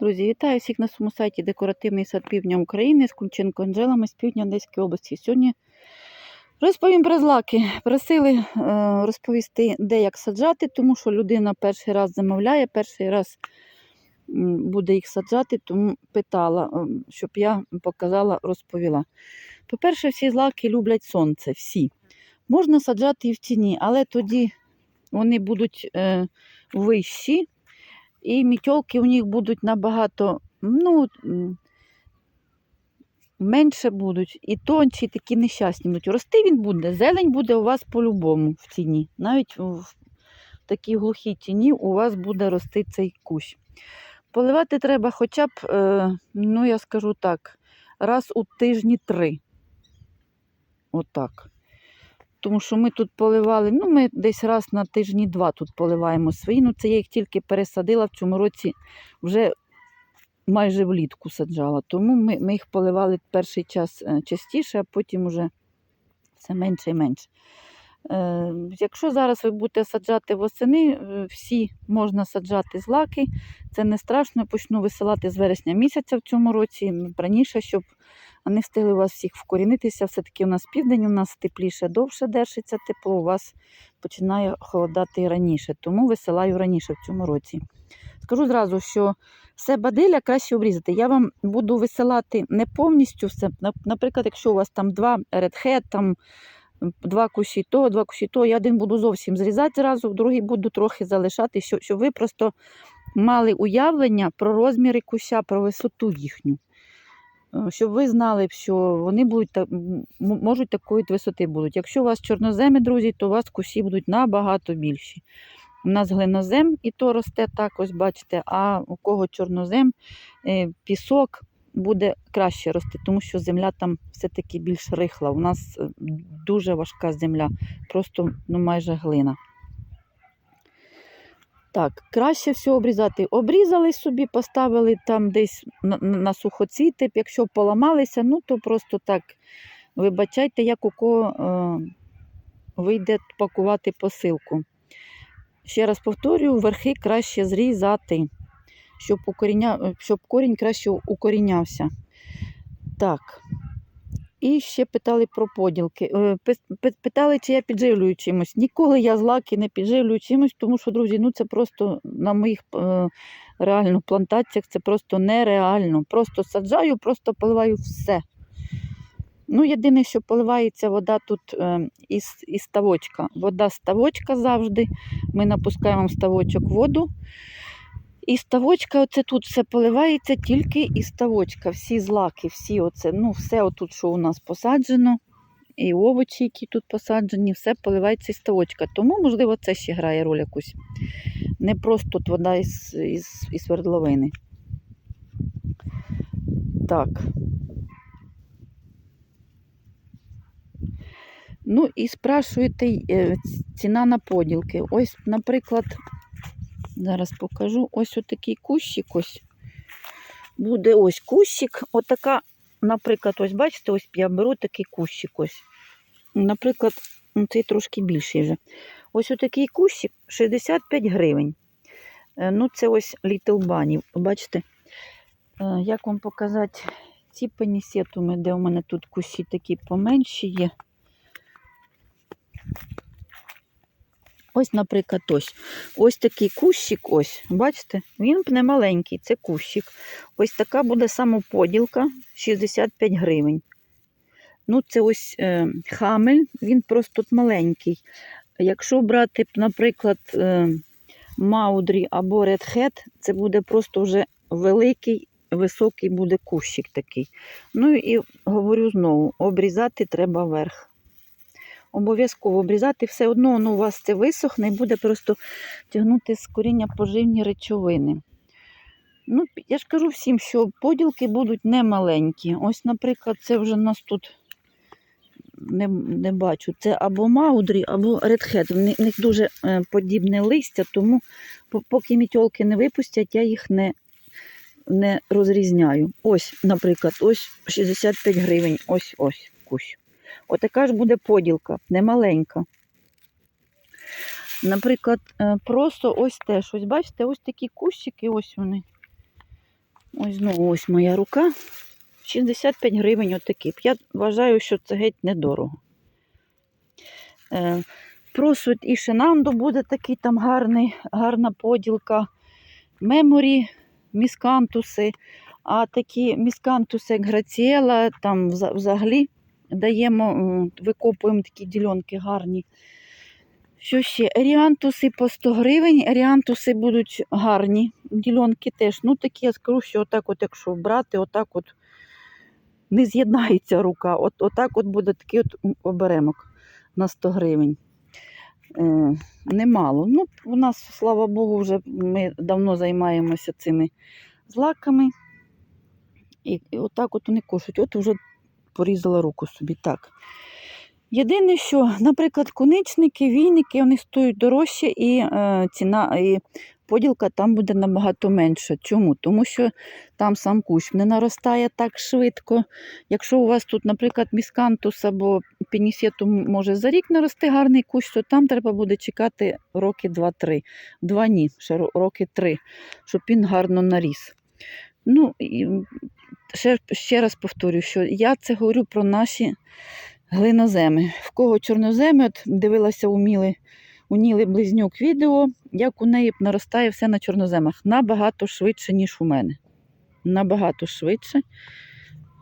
Друзі, вітаю всіх на своєму сайті Декоративний сад Півдня України з Кунченко Анжелами з півдня Одеської області. Сьогодні розповім про злаки. Просили е, розповісти, де як саджати, тому що людина перший раз замовляє, перший раз буде їх саджати, тому питала, е, щоб я показала, розповіла. По-перше, всі злаки люблять сонце, всі. Можна саджати і в тіні, але тоді вони будуть е, вищі, і мітьолки у них будуть набагато ну, менше будуть, і тонші, і такі нещасні будуть. Рости він буде, зелень буде у вас по-любому в тіні. Навіть в такій глухій тіні у вас буде рости цей кущ. Поливати треба хоча б, е, ну я скажу так, раз у тижні три. Отак. Тому що ми тут поливали, ну ми десь раз на тижні два тут поливаємо свої. Ну це я їх тільки пересадила в цьому році вже майже влітку саджала. Тому ми, ми їх поливали перший час е, частіше, а потім вже все менше і менше. Е, якщо зараз ви будете саджати восени, е, всі можна саджати злаки, це не страшно. Почну висилати з вересня місяця в цьому році, раніше, щоб не встигли у вас всіх вкорінитися. Все-таки у нас південь, у нас тепліше, довше держиться тепло, у вас починає холодати раніше, тому висилаю раніше в цьому році. Скажу зразу, що все бадилля краще обрізати. Я вам буду висилати не повністю все. Наприклад, якщо у вас там два редхед, там два кущі то, два кущі то, я один буду зовсім зрізати зразу, другий буду трохи залишати, щоб ви просто мали уявлення про розміри куща, про висоту їхню. Е, Щоб ви знали, що вони будуть можуть такої висоти будуть. Якщо у вас чорноземи, друзі, то у вас кущі будуть набагато більші. У нас глинозем і то росте так, ось бачите, а у кого чорнозем, е, пісок буде краще рости, тому що земля там все-таки більш рихла. У нас е, дуже важка земля, просто ну, майже глина. Так, краще всього обрізати. Обрізали собі, поставили там десь на, на сухоцвіти, якщо поламалися, ну то просто так вибачайте, як у кого е, вийде пакувати посилку. Ще раз повторюю, верхи краще зрізати, щоб, укоріня... щоб корінь краще укорінявся. Так. І ще питали про поділки. Е, Питали, чи я підживлюю чимось. Ніколи я злаки не підживлюю чимось, тому що, друзі, ну це просто на моїх е, реально плантаціях це просто нереально. Просто саджаю, просто поливаю все. Ну, єдине, що поливається вода тут е, із, із ставочка. Вода з ставочка завжди. Ми напускаємо в ставочок воду. І ставочка, оце тут все поливається тільки із ставочка. Всі злаки, всі оце, ну, все отут, що у нас посаджено, і овочі, які тут посаджені, все поливається із ставочка. Тому, можливо, це ще грає роль якусь. Не просто тут вода із, із, із свердловини. Так. Ну і спрашуєте е, ціна на поділки. Ось, наприклад, зараз покажу. Ось отакий кущик. Ось. Буде ось кущик. Отака, наприклад, ось бачите, ось я беру такий кущик. ось. Наприклад, ну, цей трошки більший вже. Ось отакий кущик 65 гривень. Е, Ну, це ось Little Bunny. Бачите, Е, як вам показати ці пенісетуми, де у мене тут кущі такі поменші є. Ось, наприклад, ось. Ось такий кущик, ось, бачите, він не маленький, це кущик. Ось така буде самоподілка 65 гривень. Ну, це ось е, хамель, він просто тут маленький. Якщо брати, наприклад, е, Маудрі або Редхед, це буде просто вже великий, високий буде кущик такий. Ну і говорю знову: обрізати треба верх обов'язково обрізати. Все одно воно у вас це висохне і буде просто тягнути з коріння поживні речовини. Ну, я ж кажу всім, що поділки будуть не маленькі. Ось, наприклад, це вже у нас тут не, не бачу. Це або маудрі, або редхед. В них- дуже е, подібне листя, тому поки мітьолки не випустять, я їх не, не розрізняю. Ось, наприклад, ось 65 гривень, ось ось кущ. Отака ж буде поділка, немаленька. Наприклад, е, просто ось теж, ось бачите, ось такі кущики, ось вони. Ось знову ось моя рука. 65 гривень отакі. Я вважаю, що це геть недорого. Е, просвіт і Шинанду буде такий там гарний, гарна поділка. Меморі, міскантуси. А такі міскантуси, як Граціела, там взагалі даємо, викопуємо такі ділянки гарні. Що ще? Еріантуси по 100 гривень. Еріантуси будуть гарні. Ділянки теж. Ну, такі я скажу, що отак, от, якщо брати, отак от не з'єднається рука. От, отак от буде такий от оберемок на 100 гривень. Е, немало. Ну, у нас, слава Богу, вже ми давно займаємося цими злаками. І, і отак от вони коштують. От вже порізала руку собі. Так. Єдине, що, наприклад, коничники, війники, вони стоять дорожче, і е, ціна, і поділка там буде набагато менша. Чому? Тому що там сам кущ не наростає так швидко. Якщо у вас тут, наприклад, міскантус або пінісету може за рік нарости гарний кущ, то там треба буде чекати роки 2-3. Два ні, ще роки 3, щоб він гарно наріс. Ну, і ще, ще раз повторюю, що я це говорю про наші глиноземи. В кого чорноземи, от дивилася у Міли, у Ніли близнюк відео, як у неї наростає все на чорноземах. Набагато швидше, ніж у мене. Набагато швидше.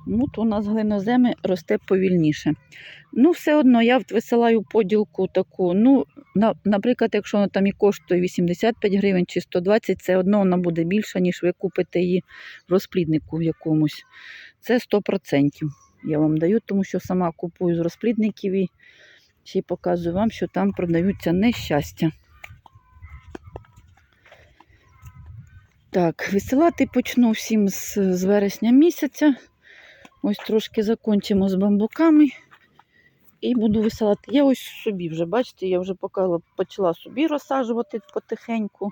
Ну, то у нас глиноземи росте повільніше. Ну, все одно я висилаю поділку таку. Ну, на, наприклад, якщо вона там і коштує 85 гривень чи 120, все одно вона буде більша, ніж ви купите її в розпліднику в якомусь. Це 100% я вам даю, тому що сама купую з розплідників і ще й показую вам, що там продаються нещастя. Так, висилати почну всім з, з вересня місяця. Ось трошки закінчимо з бамбуками. І буду висилати. Я ось собі вже, бачите, я вже поки почала собі розсаджувати потихеньку.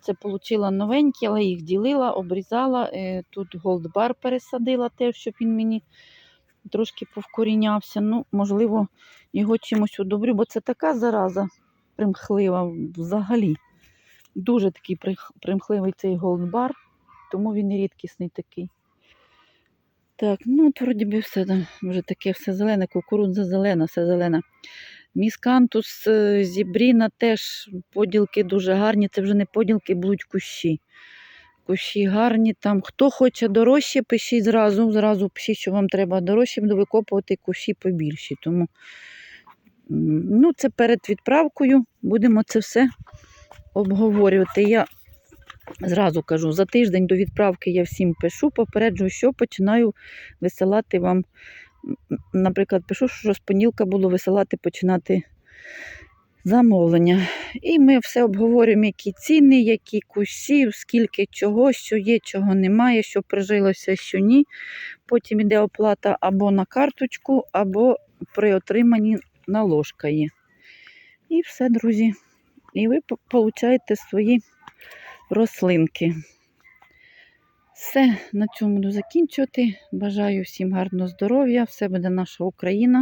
Це отримала новенькі, але їх ділила, обрізала. Е, Тут голдбар пересадила теж, щоб він мені трошки повкорінявся. Ну, можливо, його чимось удобрю, бо це така зараза примхлива взагалі. Дуже такий примхливий цей голдбар, тому він і рідкісний такий. Так, ну от вроді би все там вже таке все зелене, кукурудза зелена, все зелене. Міскантус, е, зібріна теж поділки дуже гарні. Це вже не поділки, будуть кущі. Кущі гарні. Там хто хоче дорожче, пишіть зразу. Зразу пишіть, що вам треба дорожче, буду викопувати кущі побільші. Тому ну, це перед відправкою. Будемо це все обговорювати. Я зразу кажу, за тиждень до відправки я всім пишу, попереджую, що починаю висилати вам. Наприклад, пишу, що з понілка буду висилати, починати замовлення. І ми все обговорюємо, які ціни, які кущі, скільки чого, що є, чого немає, що прижилося, що ні. Потім йде оплата або на карточку, або при отриманні наложка є. І все, друзі. І ви по- получаєте свої рослинки. Все, на цьому буду закінчувати. Бажаю всім гарного здоров'я. Все буде наша Україна.